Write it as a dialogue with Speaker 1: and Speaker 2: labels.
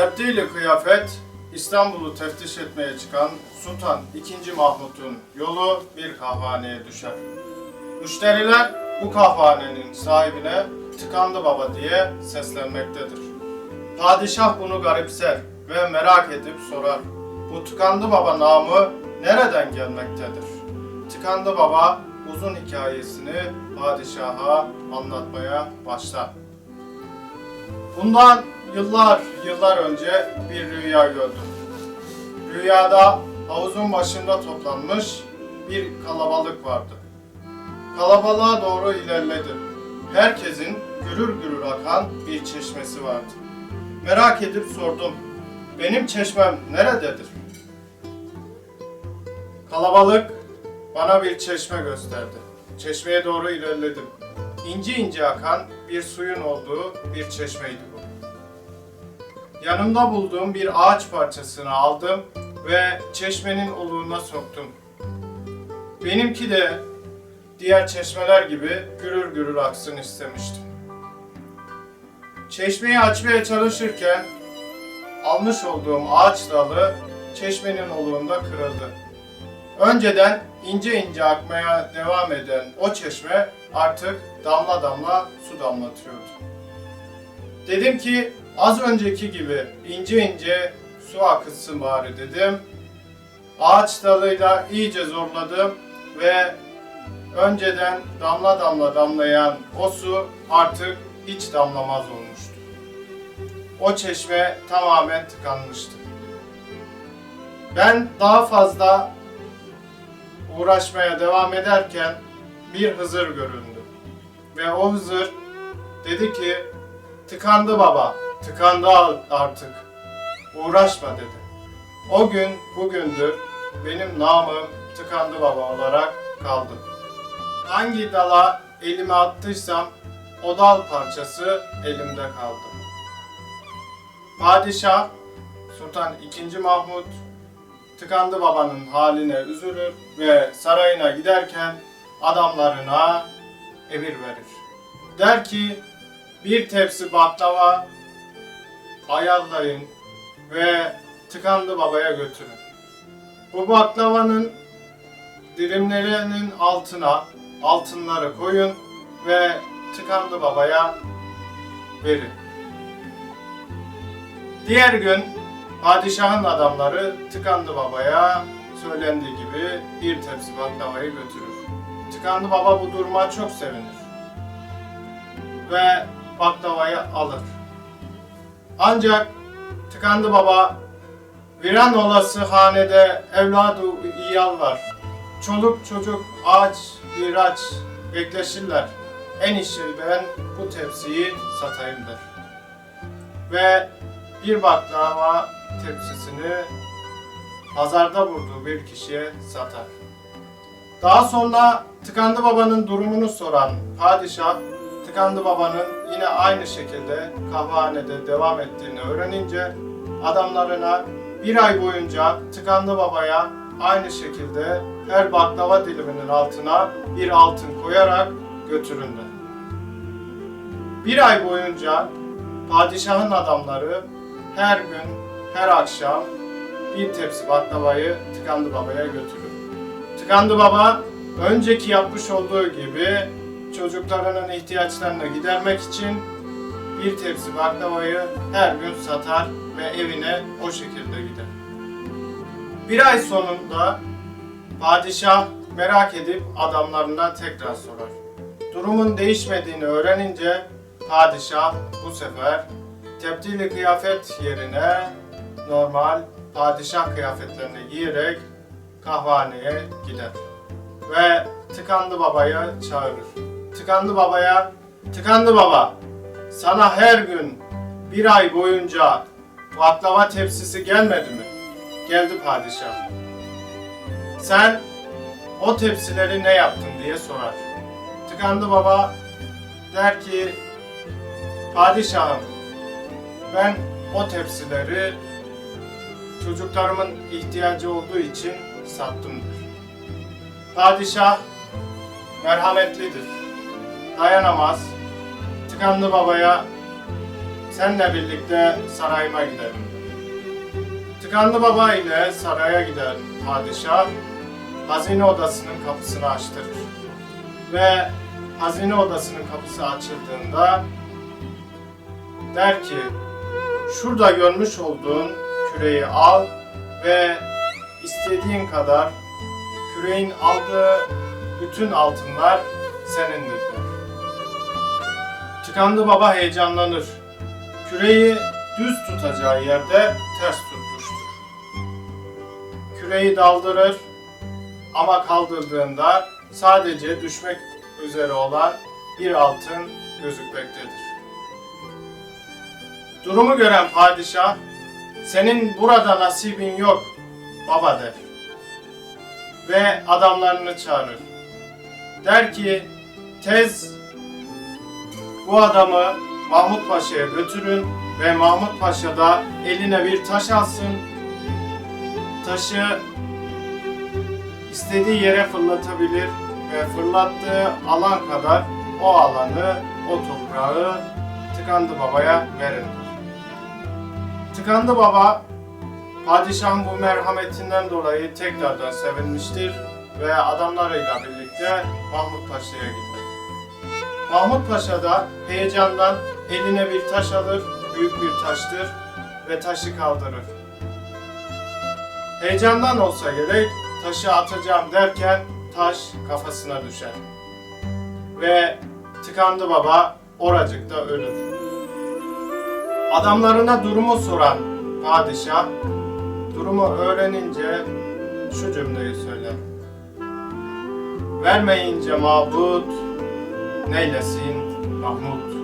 Speaker 1: Tebdili kıyafet, İstanbul'u teftiş etmeye çıkan Sultan II. Mahmut'un yolu bir kahvaneye düşer. Müşteriler bu kahvanenin sahibine tıkandı baba diye seslenmektedir. Padişah bunu garipser ve merak edip sorar. Bu tıkandı baba namı nereden gelmektedir? Tıkandı baba uzun hikayesini padişaha anlatmaya başlar. Bundan yıllar yıllar önce bir rüya gördüm. Rüyada havuzun başında toplanmış bir kalabalık vardı. Kalabalığa doğru ilerledim. Herkesin gürür gürür akan bir çeşmesi vardı. Merak edip sordum. Benim çeşmem nerededir? Kalabalık bana bir çeşme gösterdi. Çeşmeye doğru ilerledim. İnce ince akan bir suyun olduğu bir çeşmeydi. Yanımda bulduğum bir ağaç parçasını aldım ve çeşmenin oluğuna soktum. Benimki de diğer çeşmeler gibi gürür gürür aksın istemiştim. Çeşmeyi açmaya çalışırken almış olduğum ağaç dalı çeşmenin oluğunda kırıldı. Önceden ince ince akmaya devam eden o çeşme artık damla damla su damlatıyordu. Dedim ki az önceki gibi ince ince su akıtsın bari dedim. Ağaç dalıyla iyice zorladım ve önceden damla damla damlayan o su artık hiç damlamaz olmuştu. O çeşme tamamen tıkanmıştı. Ben daha fazla uğraşmaya devam ederken bir Hızır göründü. Ve o Hızır dedi ki tıkandı baba, tıkandı artık. Uğraşma dedi. O gün bugündür benim namım tıkandı baba olarak kaldı. Hangi dala elimi attıysam o dal parçası elimde kaldı. Padişah Sultan II. Mahmut tıkandı babanın haline üzülür ve sarayına giderken adamlarına emir verir. Der ki bir tepsi baklava ayarlayın ve tıkandı babaya götürün. Bu baklavanın dilimlerinin altına altınları koyun ve tıkandı babaya verin. Diğer gün padişahın adamları tıkandı babaya söylendiği gibi bir tepsi baklavayı götürür. Tıkandı baba bu duruma çok sevinir ve baklavayı alır. Ancak tıkandı baba viran olası hanede evladı iyal var. Çoluk çocuk aç bir aç bekleşirler. En iyisi ben bu tepsiyi satayım der. Ve bir baklava tepsisini pazarda vurduğu bir kişiye satar. Daha sonra Tıkandı Baba'nın durumunu soran padişah, Tıkandı Baba'nın yine aynı şekilde kahvehanede devam ettiğini öğrenince adamlarına bir ay boyunca Tıkandı Baba'ya aynı şekilde her baklava diliminin altına bir altın koyarak götürün der. Bir ay boyunca padişahın adamları her gün, her akşam bir tepsi baklavayı Tıkandı Baba'ya götürür. Tıkandı Baba önceki yapmış olduğu gibi çocuklarının ihtiyaçlarını gidermek için bir tepsi baklavayı her gün satar ve evine o şekilde gider. Bir ay sonunda padişah merak edip adamlarına tekrar sorar. Durumun değişmediğini öğrenince padişah bu sefer tebdili kıyafet yerine normal padişah kıyafetlerini giyerek kahvaneye gider. Ve tıkandı babaya çağırır. Tıkandı babaya, tıkandı baba, sana her gün bir ay boyunca baklava tepsisi gelmedi mi? Geldi padişah. Sen o tepsileri ne yaptın diye sorar. Tıkandı baba der ki Padişahım ben o tepsileri çocuklarımın ihtiyacı olduğu için sattımdır. Padişah merhametlidir. Dayanamaz. Tıkanlı babaya seninle birlikte sarayıma gidelim. Tıkanlı baba ile saraya giden padişah hazine odasının kapısını açtırır. Ve hazine odasının kapısı açıldığında der ki şurada görmüş olduğun küreyi al ve istediğin kadar küreğin aldığı bütün altınlar senindir. Tıkandı baba heyecanlanır. Küreyi düz tutacağı yerde ters tutmuştur. Küreyi daldırır ama kaldırdığında sadece düşmek üzere olan bir altın gözükmektedir. Durumu gören padişah, senin burada nasibin yok baba der. Ve adamlarını çağırır. Der ki, tez bu adamı Mahmut Paşa'ya götürün ve Mahmut Paşa da eline bir taş alsın. Taşı istediği yere fırlatabilir ve fırlattığı alan kadar o alanı, o toprağı Tıkandı Baba'ya verin. Tıkandı Baba padişahın bu merhametinden dolayı tekrardan sevinmiştir ve adamlarıyla birlikte Mahmut Paşa'ya gider. Mahmut Paşa da heyecandan eline bir taş alır, büyük bir taştır ve taşı kaldırır. Heyecandan olsa gerek taşı atacağım derken taş kafasına düşer. Ve tıkandı baba oracıkta ölür. Adamlarına durumu soran padişah durumu öğrenince şu cümleyi söyler. Vermeyince mabut, neylesin Mahmut.